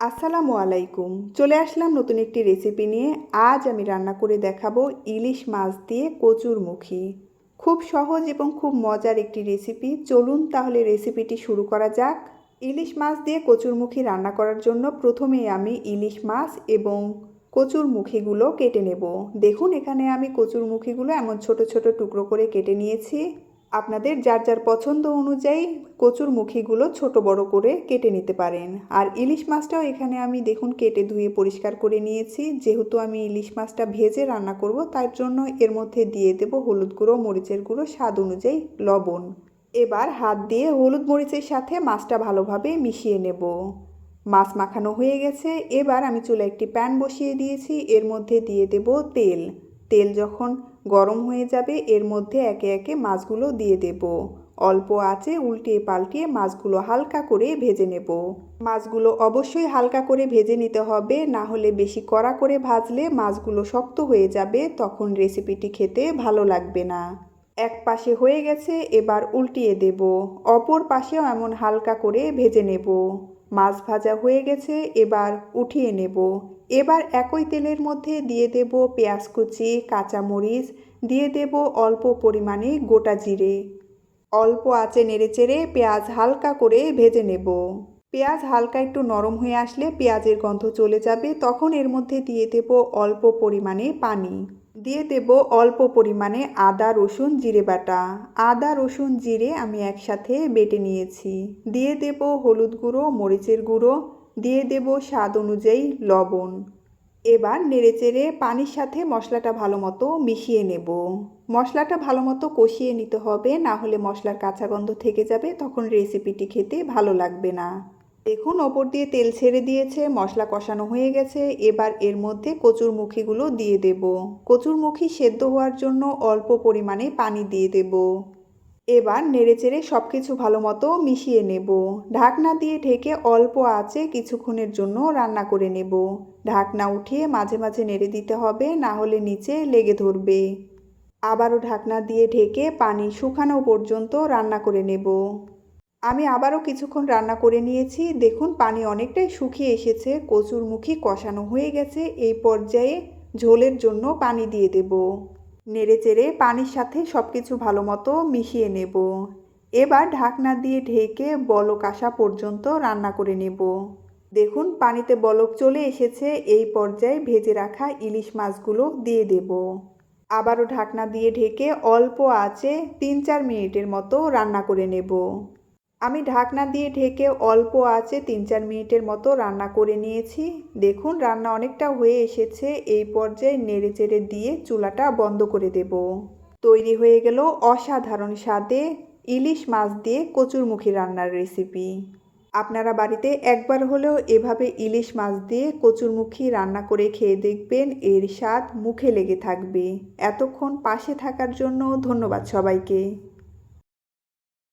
আসসালামু আলাইকুম। চলে আসলাম নতুন একটি রেসিপি নিয়ে। আজ আমি রান্না করে দেখাবো ইলিশ মাছ দিয়ে কচুরমুখী খুব সহজ এবং খুব মজার একটি রেসিপি চলুন তাহলে রেসিপিটি শুরু করা যাক। ইলিশ মাছ দিয়ে কচুরমুখী রান্না করার জন্য প্রথমেই আমি ইলিশ মাছ এবং কচুরমুখীগুলো কেটে নেব। দেখুন এখানে আমি কচুরমুখীগুলো এমন ছোট ছোট টুকরো করে কেটে নিয়েছি। আপনাদের যার যার পছন্দ অনুযায়ী কচুর মুখিগুলো ছোট বড় করে কেটে নিতে পারেন। আর ইলিশ মাছটাও এখানে আমি দেখুন কেটে ধুয়ে পরিষ্কার করে নিয়েছি। যেহেতু আমি ইলিশ মাছটা ভেজে রান্না করব, তার জন্য এর মধ্যে দিয়ে দেব হলুদ গুঁড়ো, মরিচের গুঁড়ো, স্বাদ অনুযায়ী লবণ। এবার হাত দিয়ে হলুদ মরিচের সাথে মাছটা ভালোভাবে মিশিয়ে নেব। মাছ মাখানো হয়ে গেছে। এবার আমি চুলে একটি প্যান বসিয়ে দিয়েছি। এর মধ্যে দিয়ে দেব তেল। তেল যখন গরম হয়ে যাবে, এর মধ্যে একে একে মাছগুলো দিয়ে দেব। অল্প আছে উল্টিয়ে পাল্টিয়ে মাছগুলো হালকা করে ভেজে নেব। মাছগুলো অবশ্যই হালকা করে ভেজে নিতে হবে, না হলে বেশি কড়া করে ভাজলে মাছগুলো শক্ত হয়ে যাবে, তখন রেসিপিটি খেতে ভালো লাগবে না। এক পাশে হয়ে গেছে, এবার উল্টিয়ে দেব। অপর পাশেও এমন হালকা করে ভেজে নেব। মাছ ভাজা হয়ে গেছে, এবার উঠিয়ে নেব। এবার একই তেলের মধ্যে দিয়ে দেব পেঁয়াজ কুচি, কাঁচামরিচ, দিয়ে দেব অল্প পরিমাণে গোটা জিরে। অল্প আঁচে নেড়েচেড়ে পেঁয়াজ হালকা করে ভেজে নেব। পেঁয়াজ হালকা একটু নরম হয়ে আসলে পেঁয়াজের গন্ধ চলে যাবে, তখন এর মধ্যে দিয়ে দেব অল্প পরিমাণে পানি। দিয়ে দেব অল্প পরিমাণে আদা, রসুন, জিরে বাটা। আদা, রসুন, জিরে আমি একসাথে বেটে নিয়েছি। দিয়ে দেব হলুদ গুঁড়ো, মরিচের গুঁড়ো দিয়ে দেব স্বাদ অনুযায়ী লবণ। এবার নেড়েচেড়ে পানির সাথে মশলাটা ভালো মতো মিশিয়ে নেব। মশলাটা ভালো মতো কষিয়ে নিতে হবে, না হলে মশলার কাঁচা গন্ধ থেকে যাবে, তখন রেসিপিটি খেতে ভালো লাগবে না। দেখুন, ওপর দিয়ে তেল ছেড়ে দিয়েছে, মশলা কষানো হয়ে গেছে, এবার এর মধ্যে কচুর মুখিগুলো দিয়ে দেব। কচুর মুখি সেদ্ধ হওয়ার জন্য অল্প পরিমাণে পানি দিয়ে দেব। এবার নেড়েচেড়ে সব কিছু ভালো মতো মিশিয়ে নেব। ঢাকনা দিয়ে ঢেকে অল্প আঁচে কিছুক্ষণের জন্য রান্না করে নেব। ঢাকনা উঠিয়ে মাঝে মাঝে নেড়ে দিতে হবে, না হলে নিচে লেগে ধরবে। আবারও ঢাকনা দিয়ে ঢেকে পানি শুকানো পর্যন্ত রান্না করে নেব। আমি আবারও কিছুক্ষণ রান্না করে নিয়েছি। দেখুন, পানি অনেকটাই শুকিয়ে এসেছে। কচুর মুখি কষানো হয়ে গেছে। এই পর্যায়ে ঝোলের জন্য পানি দিয়ে দেব। নেড়েচেড়ে পানির সাথে সব কিছু ভালো মতো মিশিয়ে নেব। এবার ঢাকনা দিয়ে ঢেকে বলক আসা পর্যন্ত রান্না করে নেব। দেখুন, পানিতে বলক চলে এসেছে, এই পর্যায়ে ভেজে রাখা ইলিশ মাছগুলো দিয়ে দেব। আবারও ঢাকনা দিয়ে ঢেকে অল্প আঁচে তিন চার মিনিটের মতো রান্না করে নেব। আমি ঢাকনা দিয়ে ঢেকে অল্প আছে তিন চার মিনিটের মতো রান্না করে নিয়েছি। দেখুন, রান্না অনেকটা হয়ে এসেছে। এই পর্যায়ে নেড়ে চেড়ে দিয়ে চুলাটা বন্ধ করে দেব। তৈরি হয়ে গেল অসাধারণ স্বাদে ইলিশ মাছ দিয়ে কচুরমুখী রান্নার রেসিপি। আপনারা বাড়িতে একবার হলেও এভাবে ইলিশ মাছ দিয়ে কচুরমুখী রান্না করে খেয়ে দেখবেন এর স্বাদ মুখে লেগে থাকবে। এতক্ষণ পাশে থাকার জন্য ধন্যবাদ সবাইকে।